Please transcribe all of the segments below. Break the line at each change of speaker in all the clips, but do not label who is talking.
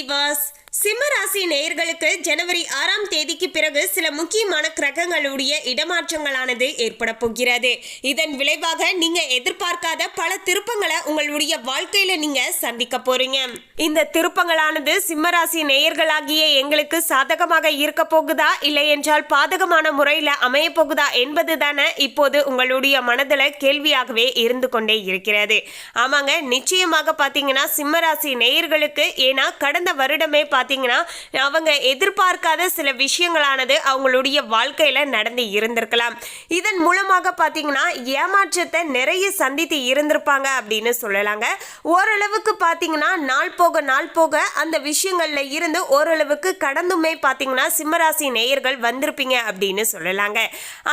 Bus. சிம்மராசி நேயர்களுக்கு ஜனவரி ஆறாம் தேதிக்கு பிறகு சில முக்கியமான கிரகங்களுடைய இடமாற்றங்களானது ஏற்பட போகிறது. இதன் விளைவாக நீங்க எதிர்பார்க்காத பல திருப்பங்களை உங்களுடைய வாழ்க்கையில நீங்க சந்திக்க போறீங்க. இந்த திருப்பங்களானது சிம்மராசி நேயர்களாகிய எங்களுக்கு சாதகமாக இருக்க போகுதா? இல்லை என்றால் பாதகமான முறையில் அமைய போகுதா என்பது தானே இப்போது உங்களுடைய மனதில் கேள்வியாகவே இருந்து கொண்டே இருக்கிறது. ஆமாங்க நிச்சயமாக பார்த்தீங்கன்னா சிம்மராசி நேயர்களுக்கு ஏன்னா கடந்த வருடமே பார்த்தீங்கன்னா அவங்க எதிர்பார்க்காத சில விஷயங்களானது அவங்களுடைய வாழ்க்கையில் நடந்து இருந்திருக்கலாம். இதன் மூலமாக பார்த்தீங்கன்னா ஏமாற்றத்தை நிறைய சந்தித்து இருந்திருப்பாங்க அப்படின்னு சொல்லலாங்க. ஓரளவுக்கு பார்த்தீங்கன்னா நாள் போக நாள் போக அந்த விஷயங்கள்ல இருந்து ஓரளவுக்கு கடந்துமே பார்த்தீங்கன்னா சிம்மராசி நேயர்கள் வந்திருப்பீங்க அப்படின்னு சொல்லலாங்க.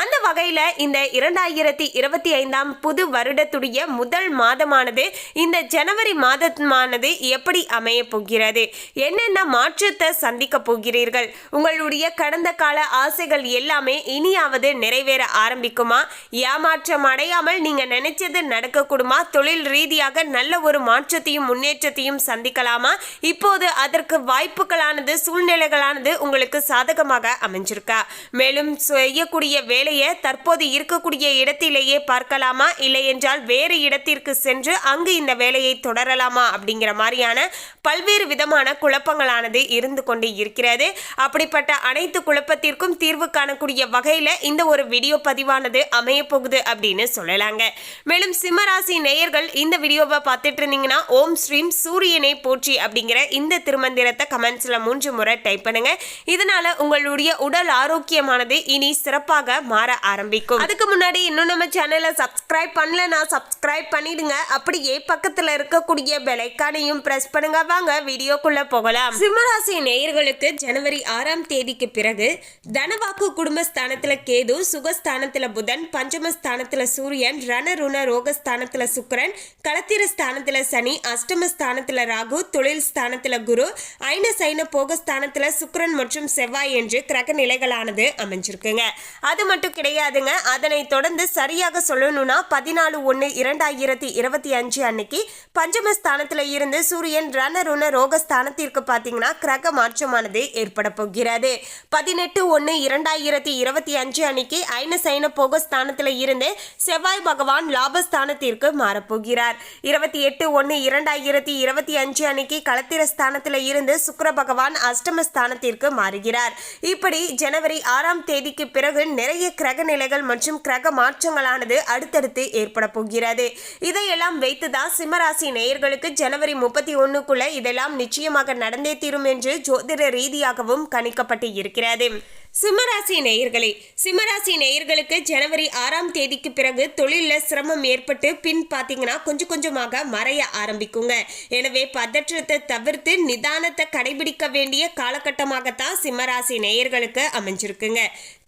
அந்த வகையில் இந்த இரண்டாயிரத்தி இருபத்தி ஐந்தாம் புது வருடத்துடைய முதல் மாதமானது இந்த ஜனவரி மாதமானது எப்படி அமைய போகிறது? என்னென்ன மாற்றத்தை சந்திக்க போகிறீர்கள். உங்களுடைய கடந்த கால ஆசைகள் எல்லாமே இனியாவது நிறைவேற ஆரம்பிக்குமா? ஏமாற்றம் அடையாமல் நீங்க நினைச்சது நடக்கக்கூடுமா? தொழில் ரீதியாக நல்ல ஒரு மாற்றத்தையும் முன்னேற்றத்தையும் சந்திக்கலாமா? இப்போது அதற்கு வாய்ப்புகளானது சூழ்நிலைகளானது உங்களுக்கு சாதகமாக அமைஞ்சிருக்கா? மேலும் செய்யக்கூடிய வேலையை தற்போது இருக்கக்கூடிய இடத்திலேயே பார்க்கலாமா? இல்லை என்றால் வேறு இடத்திற்கு சென்று அங்கு இந்த வேலையை தொடரலாமா? அப்படிங்கிற மாதிரியான பல்வேறு விதமான குழப்பங்களானது இருந்து கொண்டு இருக்கிறது. அப்படிப்பட்ட அனைத்து குழப்பத்திற்கும் தீர்வு காணக்கூடிய வகையில் இந்த ஒரு வீடியோ பதிவானது அமைய போகுது அப்படின்னு சொல்லலாங்க. மேலும் சிம்மராசி நேயர்கள் இந்த வீடியோவை பார்த்துட்டு இருந்தீங்கன்னா ஓம் ஸ்ரீம் சூரியனை போற்றி அப்படிங்கிற இந்த திருமந்திரத்தை கமெண்ட்ஸ்ல மூன்று முறை டைப் பண்ணுங்க. இதனால உங்களுடைய உடல் ஆரோக்கியமானது இனி சிறப்பாக மாற ஆரம்பிக்கும். அதுக்கு முன்னாடி இன்னும் நம்ம சேனலை சப்ஸ்கிரைப் பண்ணலன்னா சப்ஸ்கிரைப் பண்ணிடுங்க. அப்படியே பக்கத்துல இருக்கக்கூடிய பெலைக்கானையும் பிரஸ் பண்ணுங்க. வாங்க வீடியோக்குள்ள போகலாம். கும்பராசி நேயர்களுக்கு ஜனவரி ஆறாம் தேதிக்கு பிறகு தனவாக்கு குடும்பஸ்தானத்துல கேது சுகஸ்தானத்துல புதன் பஞ்சமஸ்தானத்துல சூரியன் ரணருண ரோகஸ்தானத்துல சுக்கரன் களத்திர ஸ்தானத்துல சனி அஷ்டமஸ்தானத்துல ராகு தொழில் ஸ்தானத்துல குரு ஐன சைன போகஸ்தானத்துல சுக்கரன் மற்றும் செவ்வாய் என்று கிரக நிலைகளானது அமைஞ்சிருக்குங்க. அது மட்டும் கிடையாதுங்க. அதனை தொடர்ந்து சரியாக சொல்லணும்னா பதினாலு ஒன்று இரண்டாயிரத்தி இருபத்தி அஞ்சு அன்னைக்கு பஞ்சமஸ்தானத்துல இருந்து சூரியன் ரணருண ரோகஸ்தானத்திற்கு பார்த்தீங்கன்னா கிரக மாற்றமானது ஏற்பட போகிறது. பதினெட்டு ஒன்று இரண்டாயிரத்தி இருபத்தி அஞ்சு அன்னைக்கு ஐன சைன போகஸ்தானத்துல இருந்து செவ்வாய் பகவான் லாபஸ்தானத்திற்கு மாறப்போகிறார் இருபத்தி எட்டு ஒன்று இரண்டாயிரத்தி இருபத்தி அஞ்சு அன்னைக்கு களத்திர ஸ்தானத்தில் இருந்து சுக்கர பகவான் அஷ்டமஸ்தானத்திற்கு மாறுகிறார். இப்படி ஜனவரி ஆறாம் தேதிக்கு பிறகு நிறைய கிரக நிலைகள் மற்றும் கிரக மாற்றங்களானது அடுத்தடுத்து ஏற்பட போகிறது. இதையெல்லாம் வைத்துதான் சிம்மராசி நேயர்களுக்கு ஜனவரி முப்பத்தி ஒண்ணுக்குள்ள இதெல்லாம் நிச்சயமாக நடந்தே தீரும் என்று ஜோதிட ரீதியாகவும் கணிக்கப்பட்டு இருக்கிறது சிம்மராசி நேயர்களே சிம்மராசி நேயர்களுக்கு ஜனவரி ஆறாம் தேதிக்கு பிறகு தொழிலில் சிரமம் ஏற்பட்டு பின் பார்த்தீங்கன்னா கொஞ்சம் கொஞ்சமாக மறைய ஆரம்பிக்குங்க. எனவே பதற்றத்தை தவிர்த்து நிதானத்தை கடைபிடிக்க வேண்டிய காலகட்டமாகத்தான் சிம்மராசி நேயர்களுக்கு அமைஞ்சிருக்குங்க.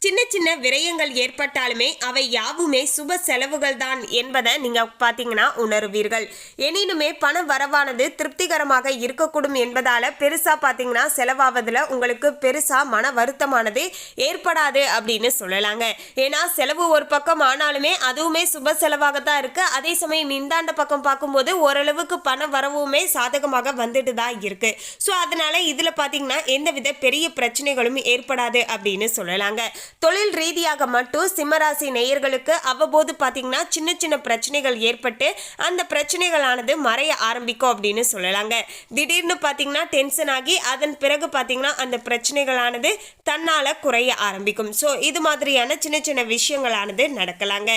சின்ன சின்ன விரயங்கள் ஏற்பட்டாலுமே அவை யாவுமே சுப செலவுகள் தான் என்பதை நீங்க பார்த்தீங்கன்னா உணருவீர்கள். எனினுமே பண வரவானது திருப்திகரமாக இருக்கக்கூடும் என்பதால பெருசா பார்த்தீங்கன்னா செலவாவதுல உங்களுக்கு பெருசா மன வருத்தமானது ஏற்படாது அப்படின்னு சொல்லலாங்க. ஏன்னா செலவு ஒரு பக்கம் ஆனாலுமே அதுவுமே சுப செலவாக தான் இருக்கு. அதே சமயம் இந்தாண்ட பக்கம் பார்க்கும்போது ஓரளவுக்கு பணம் வரவுமே சாதகமாக வந்துட்டு தான் இருக்கு. ஸோ அதனால இதுல பார்த்தீங்கன்னா எந்தவித பெரிய பிரச்சனைகளும் ஏற்படாது அப்படின்னு சொல்லலாங்க. தொழில் ரீதியாக மட்டும் சிம்மராசி நேயர்களுக்கு அவ்வப்போது பார்த்தீங்கன்னா சின்ன சின்ன பிரச்சனைகள் ஏற்பட்டு அந்த பிரச்சனைகளானது மறைய ஆரம்பிக்கும் அப்படின்னு சொல்லலாங்க. திடீர்னு பார்த்தீங்கன்னா டென்ஷன் ஆகி அதன் பிறகு பார்த்தீங்கன்னா அந்த பிரச்சனைகளானது தன்னால் குறைய ஆரம்பிக்கும். ஸோ இது மாதிரியான சின்ன சின்ன விஷயங்களானது நடக்கலாங்க.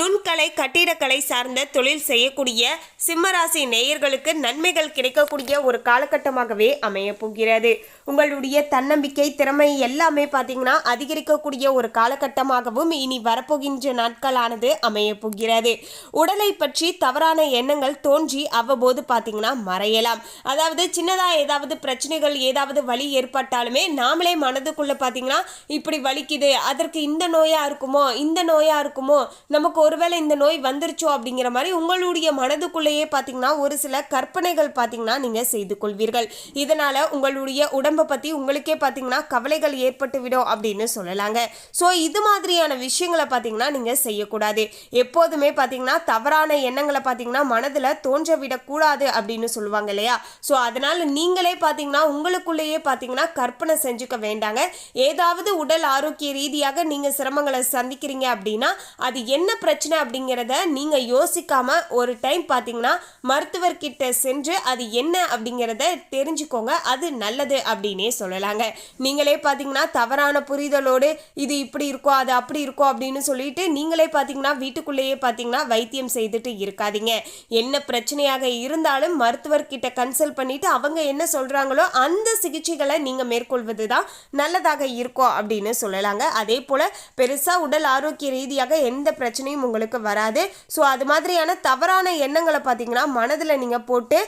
நுண்கலை கட்டிடக்கலை சார்ந்த தொழில் செய்யக்கூடிய சிம்மராசி நேயர்களுக்கு நன்மைகள் கிடைக்கக்கூடிய ஒரு காலகட்டமாகவே அமைய போகிறது. உங்களுடைய தன்னம்பிக்கை திறமை எல்லாமே பார்த்தீங்கன்னா அதிகரிக்கக்கூடிய ஒரு காலகட்டமாகவும் இனி வரப்போகின்ற நாட்களானது அமைய போகிறது. உடலை பற்றி தவறான எண்ணங்கள் தோன்றி அவ்வப்போது பார்த்தீங்கன்னா மறையலாம். அதாவது சின்னதாக ஏதாவது பிரச்சனைகள் ஏதாவது வலி ஏற்பட்டாலுமே நாமளே மனதுக்குள்ளே பார்த்தீங்கன்னா இப்படி வலிக்குது அதற்கு இந்த நோயாக இருக்குமோ இந்த நோயாக இருக்குமோ நமக்கு ஒருவேளை இந்த நோய் வந்துருச்சோ அப்படிங்கிற மாதிரி உங்களுடைய மனதுக்குள்ளேயே பார்த்தீங்கன்னா ஒரு சில கற்பனைகள் பார்த்தீங்கன்னா நீங்கள் செய்து கொள்வீர்கள். இதனால் உங்களுடைய உடம்பு பற்றி உங்களுக்கே பார்த்தீங்கன்னா கவலைகள் ஏற்பட்டு விடும் அப்படின்னு சொல்லலாங்க. ஸோ இது மாதிரியான விஷயங்களை பார்த்தீங்கன்னா நீங்கள் செய்யக்கூடாது. எப்போதுமே பார்த்தீங்கன்னா தவறான எண்ணங்களை பார்த்தீங்கன்னா மனதில் தோன்ற விடக்கூடாது அப்படின்னு சொல்லுவாங்க இல்லையா? ஸோ அதனால நீங்களே பார்த்தீங்கன்னா உங்களுக்குள்ளேயே பார்த்தீங்கன்னா கற்பனை செஞ்சுக்க வேண்டாங்க. ஏதாவது உடல் ஆரோக்கிய ரீதியாக நீங்கள் சிரமங்களை சந்திக்கிறீங்க அப்படின்னா அது என்ன பிரச்சனை அப்படிங்கிறத நீங்கள் யோசிக்காமல் ஒரு டைம் பார்த்தீங்கன்னா மருத்துவர்கிட்ட சென்று அது என்ன அப்படிங்கிறத தெரிஞ்சுக்கோங்க. அது நல்லது அப்படி அப்படின்னே சொல்லலாங்க. நீங்களே பார்த்தீங்கன்னா தவறான புரிதலோடு இது இப்படி இருக்கும் அது அப்படி இருக்கும் அப்படின்னு சொல்லிட்டு நீங்களே பார்த்தீங்கன்னா வீட்டுக்குள்ளேயே பார்த்தீங்கன்னா வைத்தியம் செய்துட்டு இருக்காதீங்க. என்ன பிரச்சனையாக இருந்தாலும் மருத்துவர்கிட்ட கன்சல்ட் பண்ணிட்டு அவங்க என்ன சொல்கிறாங்களோ அந்த சிகிச்சைகளை நீங்கள் மேற்கொள்வது தான் நல்லதாக இருக்கும் அப்படின்னு சொல்லலாங்க. அதே போல் பெருசாக உடல் ஆரோக்கிய ரீதியாக எந்த பிரச்சனையும் உங்களுக்கு வராது. ஸோ அது மாதிரியான தவறான எண்ணங்களை பார்த்தீங்கன்னா மனதில் நீங்கள் போட்டு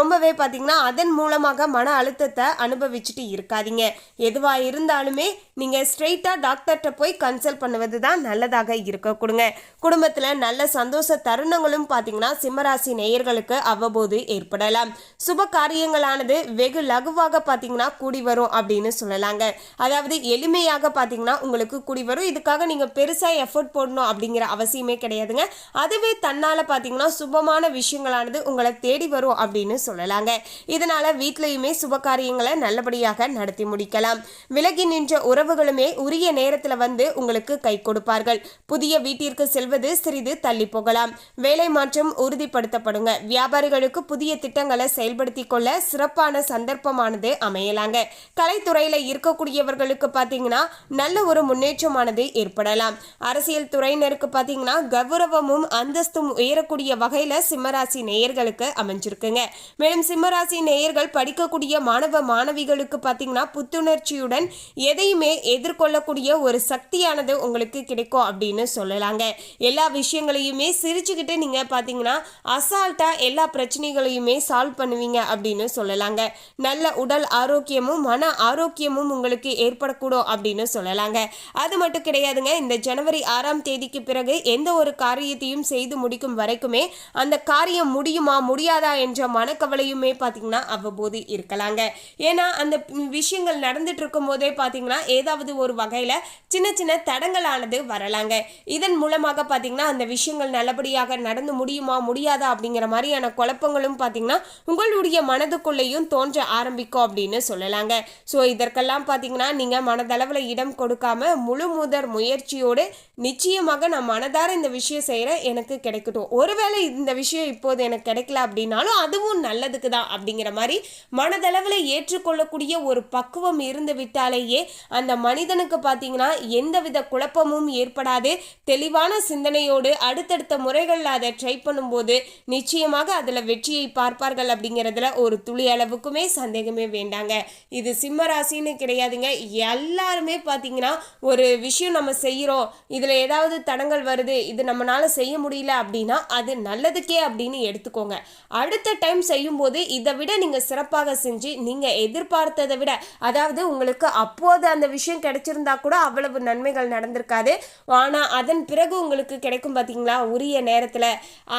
ரொம்பவே பார்த்தீங்கன்னா அதன் மூலமாக மன அழுத்தத்தை அனுபவி வச்சுட்டு இருக்காதீங்க. எதுவாக இருந்தாலுமே நீங்கள் ஸ்ட்ரெயிட்டாக டாக்டர்கிட்ட போய் கன்சல்ட் பண்ணுவது தான் நல்லதாக இருக்க கொடுங்க. குடும்பத்தில் நல்ல சந்தோஷ தருணங்களும் பார்த்தீங்கன்னா சிம்மராசி நேயர்களுக்கு அவ்வப்போது ஏற்படலாம். சுப காரியங்களானது வெகு லகுவாக பார்த்தீங்கன்னா கூடி வரும் அப்படின்னு சொல்லலாங்க. அதாவது எளிமையாக பார்த்தீங்கன்னா உங்களுக்கு கூடி வரும். இதுக்காக நீங்கள் பெருசாக எஃபோர்ட் போடணும் அப்படிங்கிற அவசியமே கிடையாதுங்க. அதுவே தன்னால் பார்த்தீங்கன்னா சுபமான விஷயங்களானது உங்களை தேடி வரும் அப்படின்னு சொல்லலாங்க. இதனால் வீட்லேயுமே சுப காரியங்களை நல்லபடியாக நடத்தி முடிக்கலாம். விலகி நின்ற உறவுகளுமே உரிய நேரத்தில் வந்து உங்களுக்கு கை கொடுப்பார்கள். புதிய வீட்டிற்கு செல்வது சிறிது தள்ளி போகலாம். வேலை மாற்றம் உறுதிப்படுத்தப்படுங்க. வியாபாரிகளுக்கு புதிய திட்டங்களை செயல்படுத்தி கொள்ள சிறப்பான சந்தர்ப்பமானது அமையலாங்க. கலைத்துறையில இருக்கக்கூடியவர்களுக்கு பார்த்தீங்கன்னா நல்ல ஒரு முன்னேற்றமானது ஏற்படலாம். அரசியல் துறையினருக்கு பார்த்தீங்கன்னா கௌரவமும் அந்தஸ்தும் உயரக்கூடிய வகையில சிம்மராசி நேயர்களுக்கு அமைஞ்சிருக்குங்க. மேலும் சிம்மராசி நேயர்கள் படிக்கக்கூடிய மாணவ மாணவிகளுக்கு பார்த்தீங்கன்னா புத்துணர்ச்சியுடன் எதையுமே எதிர்கொள்ளக்கூடிய ஒரு சக்தியானது உங்களுக்கு கிடைக்கும் அப்படின்னு சொல்லலாங்க. எல்லா விஷயங்களையுமே சிரிச்சுக்கிட்டு நீங்கள் பார்த்தீங்கன்னா அசால்ட்டாக எல்லா பிரச்சனைகளையுமே சால்வ் பண்ணுவீங்க அப்படின்னு சொல்லலாங்க. நல்ல உடல் ஆரோக்கியமும் மன ஆரோக்கியமும் உங்களுக்கு ஏற்படக்கூடும் அப்படின்னு சொல்லலாங்க. அது மட்டும் கிடையாதுங்க இந்த ஜனவரி ஆறாம் தேதிக்கு பிறகு எந்த ஒரு காரியத்தையும் செய்து முடிக்கும் வரைக்குமே அந்த காரியம் முடியுமா முடியாதா என்ற மனக்கவலையுமே பார்த்தீங்கன்னா அவ்வப்போது இருக்கலாங்க. ஏன்னா அந்த விஷயங்கள் நடந்துட்டு இருக்கும் போதே பார்த்தீங்கன்னா ஏதாவது ஒரு வகையில் சின்ன சின்ன தடங்களானது வரலாங்க. இதன் மூலமாக பார்த்தீங்கன்னா அந்த விஷயங்கள் நல்லபடியாக நடந்து முடியுமா முடியாதா அப்படிங்கிற மாதிரியான குழப்பங்களும் பார்த்தீங்கன்னா உங்களுடைய மனதுக்குள்ளேயும் தோன்ற ஆரம்பிக்கும் அப்படின்னு சொல்லலாங்க. ஸோ இதற்கெல்லாம் பார்த்தீங்கன்னா நீங்கள் மனதளவில் இடம் கொடுக்காம முழு முதற் முயற்சியோடு நிச்சயமாக நான் மனதார இந்த விஷயம் செய்கிறேன் எனக்கு கிடைக்கட்டும். ஒருவேளை இந்த விஷயம் இப்போது எனக்கு கிடைக்கல அப்படின்னாலும் அதுவும் நல்லதுக்கு தான் அப்படிங்கிற மாதிரி மனதளவில் ஏற்றுக்கொள்ளக்கூடிய ஒரு பக்குவம் இருந்து விட்டாலேயே அந்த மனிதனுக்கு பார்த்தீங்கன்னா எந்தவித குழப்பமும் ஏற்படாது. தெளிவான சிந்தனையோடு அடுத்தடுத்த முறைகளில் அதை ட்ரை பண்ணும்போது நிச்சயமாக அதில் வெற்றியை பார்ப்பார்கள் அப்படிங்கிறதுல ஒரு துளி அளவுக்குமே சந்தேகமே வேண்டாங்க. இது சிம்ம ராசின்னு கிடையாதுங்க. எல்லாருமே பார்த்தீங்கன்னா ஒரு விஷயம் நம்ம செய்கிறோம். இதில் ஏதாவது தடங்கள் வருது இது நம்மளால் செய்ய முடியல அப்படின்னா அது நல்லதுக்கே அப்படின்னு எடுத்துக்கோங்க. அடுத்த டைம் செய்யும்போது இதை விட நீங்கள் சிறப்பாக செஞ்சு நீங்கள் எதிர்பார்த்ததை விட அதாவது உங்களுக்கு அப்போது அந்த விஷயம் கிடைச்சிருந்தா கூட அவ்வளவு நன்மைகள் நடந்திருக்காது. ஆனால் அதன் பிறகு உங்களுக்கு கிடைக்கும் பார்த்தீங்களா உரிய நேரத்தில்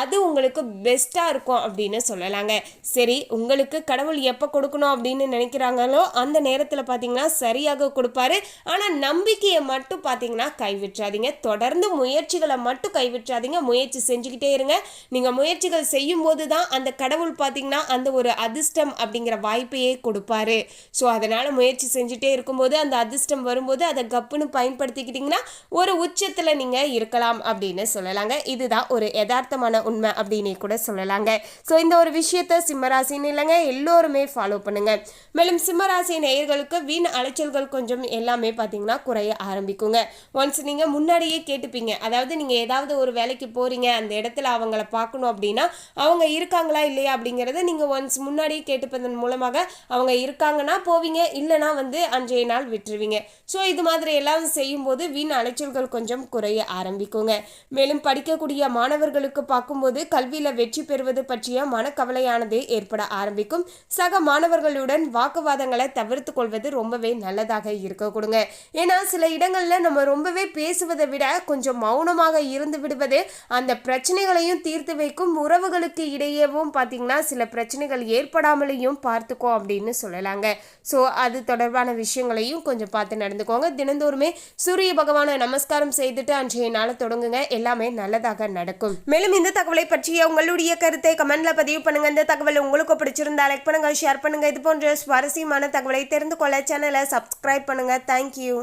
அது உங்களுக்கு பெஸ்ட்டாக இருக்கும் அப்படின்னு சொல்லலாங்க. சரி உங்களுக்கு கடவுள் எப்போ கொடுக்கணும் அப்படின்னு நினைக்கிறாங்களோ அந்த நேரத்தில் பார்த்தீங்கன்னா சரியாக கொடுப்பாரு. ஆனால் நம்பிக்கையை மட்டும் பார்த்தீங்கன்னா கைவிட்றாதீங்க தொடர்ந்து முயற்சிகளை மட்டும் கைவிட்றாதீங்க முயற்சி செஞ்சுக்கிட்டே இருங்க. நீங்கள் முயற்சிகள் செய்யும் போது தான் அந்த கடவுள் பார்த்தீங்கன்னா அந்த ஒரு அதிர்ஷ்டம் அப்படிங்கிற வாய்ப்பையே கொடுப்பாரு. ஸோ அதனால் முயற்சி செஞ்சுட்டே இருக்கும்போது அந்த அதிர்ஷ்டம் வரும்போது அதை கப்புன்னு பயன்படுத்திக்கிட்டிங்கன்னா ஒரு உச்சத்தில் நீங்கள் இருக்கலாம் அப்படின்னு சொல்லலாங்க. இதுதான் ஒரு யதார்த்தமான உண்மை அப்படின்னு கூட சொல்லலாங்க. ஸோ இந்த ஒரு விஷயத்த சிம்மராசின்னு இல்லைங்க எல்லோருமே ஃபாலோ பண்ணுங்க. மேலும் சிம்மராசி நேயர்களுக்கு வீண் அலைச்சல்கள் கொஞ்சம் எல்லாமே பார்த்தீங்கன்னா குறைய ஆரம்பிக்குங்க. ஒன்ஸ் நீங்கள் முன்னாடியே கேட்டுப்பீங்க. அதாவது நீங்கள் ஏதாவது ஒரு வேலைக்கு போகிறீங்க அந்த இடத்துல அவங்கள பார்க்கணும் அப்படின்னா அவங்க இருக்காங்களா இல்லையா அப்படிங்கிறத நீங்கள் ஒன்ஸ் முன்னாடியே கேட்டுப்பதன் மூலமாக அவங்க இருக்காங்கன்னா போவீங்க இல்லைனா வந்து அன்றைய நாள் விட்டுருவீங்க. ஸோ இது மாதிரி எல்லாம் செய்யும்போது வீண் அலைச்சல்கள் கொஞ்சம் குறைய ஆரம்பிக்குங்க. மேலும் படிக்கக்கூடிய மாணவர்களுக்கு பார்க்கும்போது கல்வியில் வெற்றி பெறுவது பற்றிய மனக்கவலையானது ஏற்பட ஆரம்பிக்கும். சக மாணவர்களுடன் வாக்குவாதங்களை தவிர்த்து கொள்வது ரொம்பவே நல்லதாக இருக்க கொடுங்க. ஏன்னா சில இடங்களில் நம்ம ரொம்பவே பேசுவதை விட கொஞ்சம் மௌனமாக இருந்து விடுவது அந்த பிரச்சனைகளையும் தீர்த்து வைக்கும் உறவுகளுக்கு இடையேவும் பார்த்தீங்கன்னா சில பிரச்சனைகள் ஏற்படாமலேயும் பார்த்துக்கோ அப்படின்னு சொல்லலாங்க. ஸோ அது தொடர்பான விஷயங்களையும் கொஞ்சம் பார்த்து பார்த்து நடந்துக்கோங்க. தினந்தோறுமே சூரிய பகவானை நமஸ்காரம் செய்துட்டு அன்றைய நாளை தொடங்குங்க. எல்லாமே நல்லதாக நடக்கும். மேலும் இந்த தகவலை பற்றிய உங்களுடைய கருத்தை கமெண்ட்ல பதிவு பண்ணுங்க. இந்த தகவல் உங்களுக்கு பிடிச்சிருந்தா லைக் பண்ணுங்க ஷேர் பண்ணுங்க. இது போன்ற சுவாரஸ்யமான தகவலை தெரிந்து கொள்ள சேனலை சப்ஸ்கிரைப் பண்ணுங்க. தேங்க்யூ